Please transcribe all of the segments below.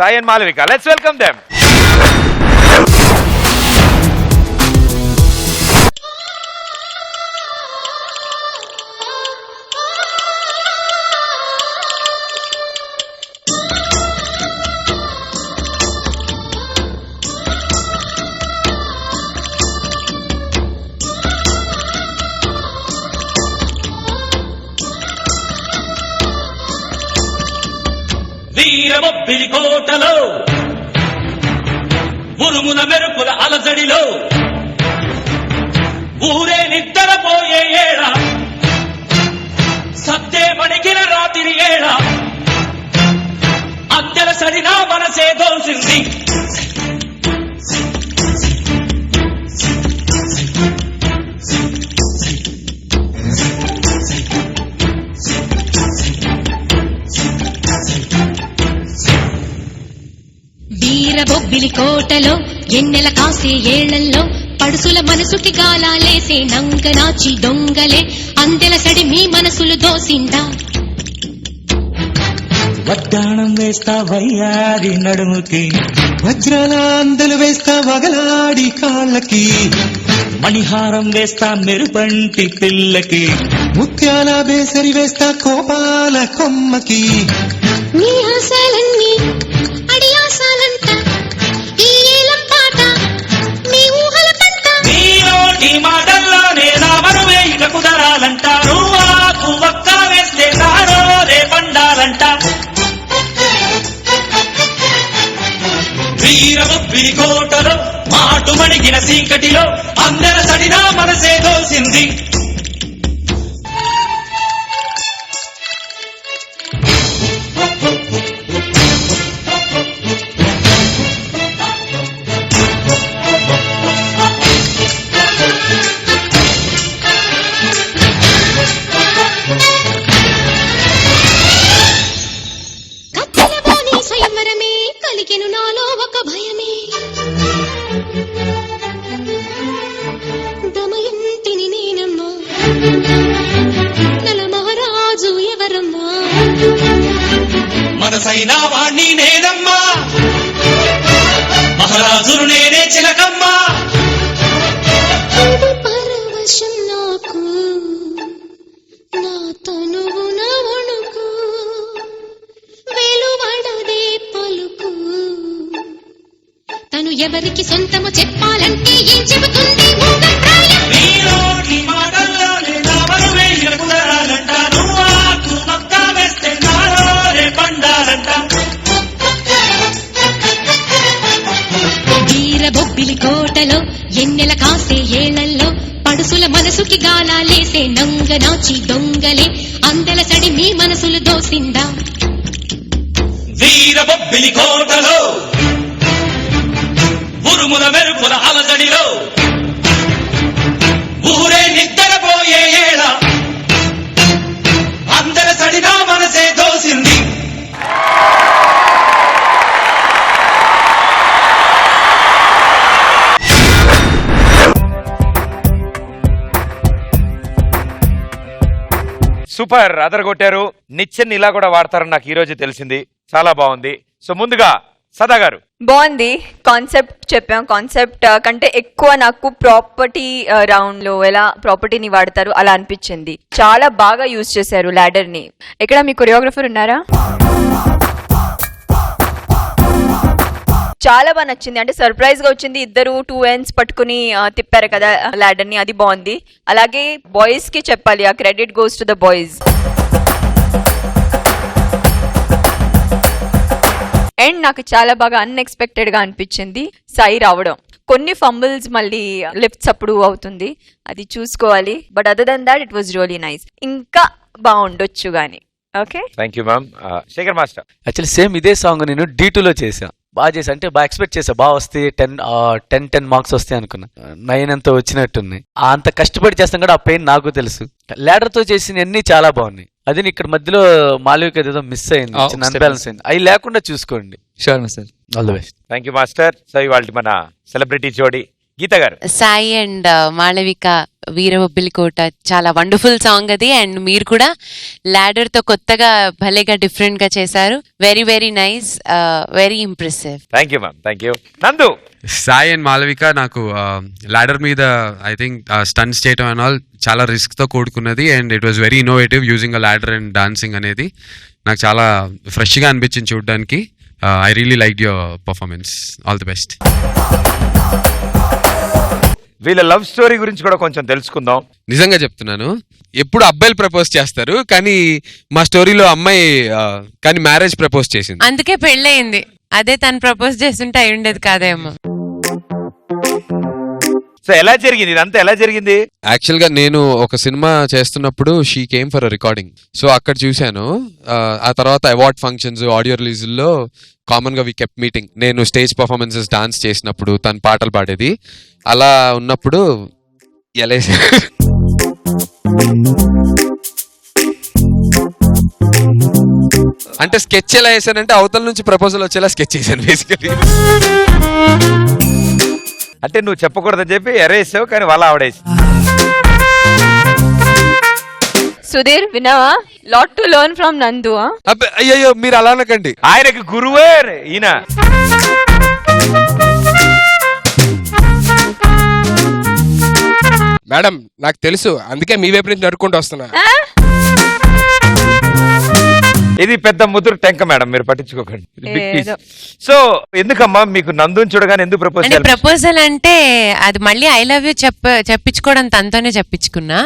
Sai and Malavika. Let's welcome them Veerabobbili కోటలో ఉరుముల మెరుపుల అలజడిలో ఊరే నిద్రపోయే ఏడ సత్తే పడికిన రాత్రి ఏడ అద్దెల సడినా మనసే దోసింది. వీరబొబ్బిలి కోటలో ఎన్నెల కాసే ఏళ్ళల్లో పడుసుల మనసుకి గాలాలేసే నంగనాచి దొంగలే అందెల సడి మీ మనసులు దోసిందా? వడ్డాణం వేస్తా వయ్యారి నడుముకి వజ్రాల అందలు వేస్తా వగలాడి కాళ్ళకి మణిహారం వేస్తా మెరుపంటి పిల్లకి ముత్యాల బేసరి వేస్తా కోపాల కొమ్మకి. నీ ఆశలన్నీ మాటు మణిగిన సీకటిలో అందర సడినా మనసే దోసింది మనసైన వాణ్ణి నేనమ్మా. మహారాజును నేనే చిలకమ్మా. పరవశం నాకు నా తనువు నా వణుకు వెలువడదే పలుకు. తను ఎవరికి సొంతము చెప్పాలంటే ఏం చెబుతుంది? కాసే ఏళ్ళల్లో పడుసుల మనసుకి గాలాలేసే నంగ నాచి దొంగలే. అందెల సడి మీ మనసులు దోసిందా? వీరబొబ్బిలి కోటలో ఉరుముల మెరుపుల అలజడిలో ఊరే నిద్రపోయే ఏళ సూపర్ అదరగొట్టారు. నిచ్చెన్ ఇలా కూడా వాడతారని నాకు ఈ రోజు తెలిసింది. చాలా బాగుంది. సో ముందుగా సదా గారు. బాగుంది. కాన్సెప్ట్ చెప్పాం. కాన్సెప్ట్ కంటే ఎక్కువ నాకు ప్రాపర్టీ రౌండ్లో ఎలా ప్రాపర్టీని వాడతారు అలా అనిపించింది. చాలా బాగా యూజ్ చేశారు ల్యాడర్ని ఎక్కడ మీ కొరియోగ్రఫర్ ఉన్నారా? చాలా బాగా నచ్చింది. అంటే సర్ప్రైజ్గా వచ్చింది. ఇద్దరు టూ ఎండ్స్ పట్టుకుని తిప్పారు కదా ల్యాడర్ని. అది బాగుంది. అలాగే బాయ్స్కి చెప్పాలి. ఆ credit goes to the boys and నాకు చాలా బాగా అన్ఎక్స్పెక్టెడ్గా అనిపించింది సాయి రావడం. కొన్ని ఫంబుల్స్ మళ్ళీ లిఫ్ట్స్ అప్పుడు అవుతుంది. అది చూసుకోవాలి. But other than that it was really nice ఇంకా బాగుండొచ్చు గానీ. Okay thank you ma'am Shekhar master actually same ఇదే సాంగ్ నేను డీ లో చేసా బాగా చేసా. అంటే బాగా ఎక్స్పెక్ట్ చేసా. బాగా వస్తే టెన్ టెన్ టెన్ మార్క్స్ వస్తాయి అనుకున్నా. నైన్ అంత వచ్చినట్టుంది. అంత కష్టపడి చేస్తాం కూడా ఆ పెయిన్ నాకు తెలుసు. తో చేసిన అన్ని చాలా బాగున్నాయి. అది ఇక్కడ మధ్యలో మాలవిక ఏదో మిస్ అయింది. చిన్న అన్బ్యాలెన్స్ అయింది. అవి లేకుండా చూసుకోండి. Sure sir thank you master so ఇవాళ మన సెలబ్రిటీ జోడి గీత గారు. సాయి అండ్ మాళవిక వీరబొబ్బిలి కోట చాలా వండర్ఫుల్ సాంగ్ అది. అండ్ మీరు కూడా ల్యాడర్తో కొత్తగా భలేగా డిఫరెంట్గా చేశారు. Very very nice very impressive thank you ma'am thank you Nandu. Sai and Malavika నాకు లాడర్ మీద ఐ థింక్ స్టన్స్ చేయటం అండ్ ఆల్ చాలా రిస్క్తో కూడుకున్నది. And it was very innovative using a ladder and dancing అనేది. నాకు చాలా ఫ్రెష్గా అనిపించింది చూడడానికి. I really like your performance all the best వీళ్ళ లవ్ స్టోరీ గురించి కూడా కొంచెం తెలుసుకుందాం. నిజంగా చెప్తున్నాను. ఎప్పుడు అబ్బాయిలు ప్రపోజ్ చేస్తారు కానీ మా స్టోరీలో అమ్మాయి ఆ, కానీ మ్యారేజ్ ప్రపోజ్ చేసింది. అందుకే పెళ్ళయింది. అదే తను ప్రపోజ్ చేస్తుంటే అయి ఉండేది కాదేమో. సో ఎలా జరిగింది? ఇదంతా ఎలా జరిగింది? యాక్చువల్గా నేను ఒక సినిమా చేస్తున్నప్పుడు she came for recording. So అక్కడ చూశాను. ఆ, తర్వాత అవార్డ్ ఫంక్షన్స్ ఆడియో రిలీజుల్లో కామన్గా వి కెప్ మీటింగ్. నేను స్టేజ్ పర్ఫార్మెన్సెస్ డాన్స్ చేసినప్పుడు తను పాటలు పాడేది. అలా ఉన్నప్పుడు ఎలా అంటే స్కెచ్ ఎలా వేసానంటే అవతల నుంచి ప్రపోజల్ వచ్చేలా స్కెచ్ చేశాను బేసికలీ అంటే నువ్వు చెప్పకూడదని చెప్పి ఎరేసావు కానీ వాళ్ళ ఆవిడేసి సుధీర్ విన్నావా? లాట్ టు లెర్న్ ఫ్రమ్ నందు? అయ్యో మీరు అలా అనకండి ఆయనకి గురువే ఈయన. మేడం నాకు తెలుసు అందుకే మీ వైపు నుంచి నడుకుంటూ వస్తున్నా. ఇది పెద్ద ముదురు టెంక మేడం మీరు పట్టించుకోకండి. సో ఎందుకమ్మా మీకు నందుని చూడగానే ఎందుకు ప్రపోజ్ ప్రపోజల్ అంటే అది మళ్ళీ ఐ లవ్ యూ చెప్ప చెప్పించుకోవడం తనతోనే చెప్పించుకున్నా.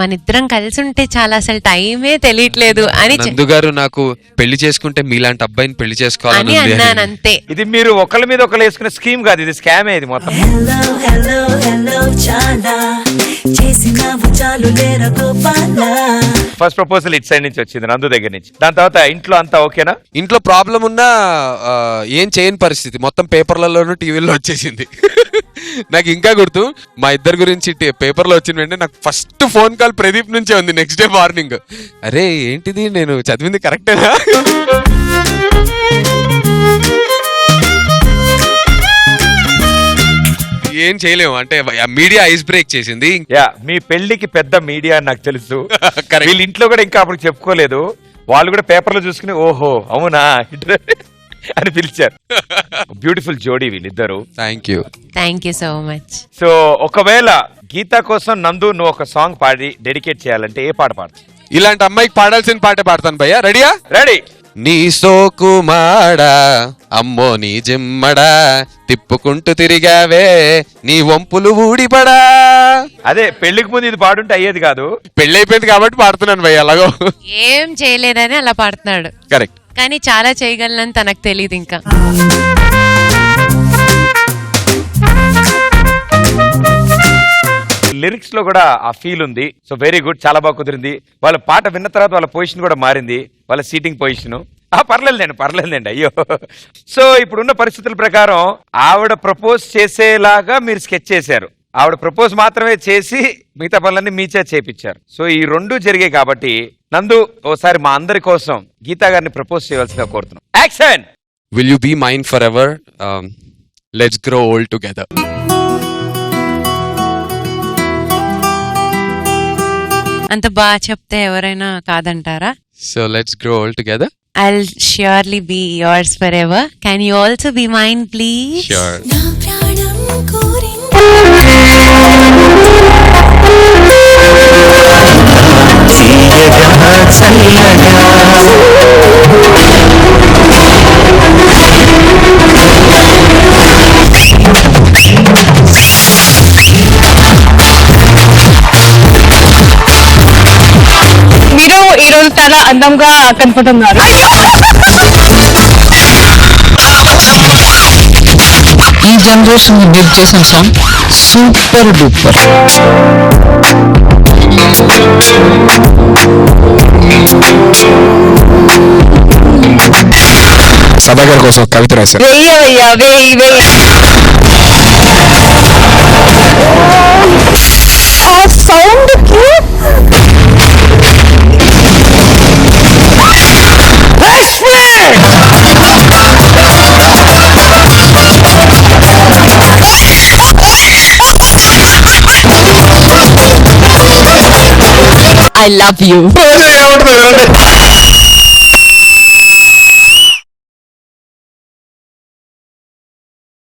మన ఇద్దరం కలిసి ఉంటే చాలా అసలు టైమే తెలియట్లేదు అని నందు గారు నాకు పెళ్ళి చేసుకుంటే మీలాంటి అబ్బాయిని పెళ్ళి చేసుకోవాలని అన్నాను అని. అంతే. ఇది మీరు ఒకళ్ళ మీద ఒకళ్ళు వేసుకునే స్కీమ్ కాదు ఇది స్కామే ఇది మొత్తం. ఫస్ట్ ప్రపోజల్ ఇటు సైడ్ నుంచి వచ్చింది నందు దగ్గర నుంచి. దాని తర్వాత ఇంట్లో అంతా ఓకేనా? ఇంట్లో ప్రాబ్లం ఉన్నా ఏం చేయని పరిస్థితి. మొత్తం పేపర్లలోనూ టీవీలో వచ్చేసింది. నాకు ఇంకా గుర్తు మా ఇద్దరి గురించి పేపర్లో వచ్చిన వెంటనే నాకు ఫస్ట్ ఫోన్ కాల్ ప్రదీప్ నుంచే ఉంది నెక్స్ట్ డే మార్నింగ్ అరే ఏంటిది? నేను చదివింది కరెక్టేనా? ఏం చేయలేము. అంటే మీడియా ఐస్ బ్రేక్ చేసింది. యా మీ పెళ్ళికి పెద్ద మీడియా నాకు తెలుసు. వీళ్ళ ఇంట్లో కూడా ఇంకా అప్పుడు చెప్పుకోలేదు. వాళ్ళు కూడా పేపర్లో చూసుకుని ఓహో అవునా? అని పిలిచారు. బ్యూటిఫుల్ జోడీ వీళ్ళిద్దరు. Thank you thank you so much so ఒకవేళ గీత కోసం నందు నువ్వు ఒక సాంగ్ పాడి డెడికేట్ చేయాలంటే ఏ పాట పాడు ఇలాంటి అమ్మాయికి పాడాల్సిన పాటే పాడతాను భయ్యా. రెడీయా రెడీ నీ సోకు మాడా అమ్మో నీ జిమ్మడా తిప్పుకుంటూ తిరిగావే నీ వంపులు ఊడిపడా. అదే పెళ్ళికి ముందు ఇది పాడుంటే అయ్యేది కాదు. పెళ్ళైపోయింది కాబట్టి పాడుతున్నాను భయ్య అలాగో. ఏం చేయలేదని అలా పాడుతున్నాడు. కరెక్ట్ కానీ చాలా చేయగలనని తనకు తెలియదు ఇంకా. లిరిక్స్లో కూడా ఆ ఫీల్ ఉంది. సో వెరీ గుడ్ చాలా బాగా కుదిరింది. వాళ్ళ పాట విన్న తర్వాత వాళ్ళ పొజిషన్ కూడా మారింది. వాళ్ళ సీటింగ్ పొజిషన్ ఆ పర్లేదులేండి పర్లేదులేండి అయ్యో. సో ఇప్పుడున్న పరిస్థితుల ప్రకారం ఆవిడ ప్రపోజ్ చేసేలాగా మీరు స్కెచ్ చేశారు. ఆవిడ ప్రపోజ్ మాత్రమే చేసి మిగతా పనులన్నీ మీచే చేపించారు. సో ఈ రెండు జరిగాయి కాబట్టి నందు ఓసారి మా అందరి కోసం గీతా గారిని ప్రపోజ్ చేయవలసిగా కోరుతున్నాం. Action will you be mine forever let's grow old together అంత బాగా చెప్తే ఎవరైనా కాదంటారా? So let's grow old together I surely be yours forever can you also be mine please చాలా అందంగా కనపడుతున్నారు. ఈ జనరేషన్ మీరు చేసిన సాంగ్ సూపర్ డూపర్ సదాగర్ కోసం కవిత రాశారు. వెయ్యవయ్యా వెయ్యి వెయ్యి. ఐ లవ్ యూ ఏమంటుంది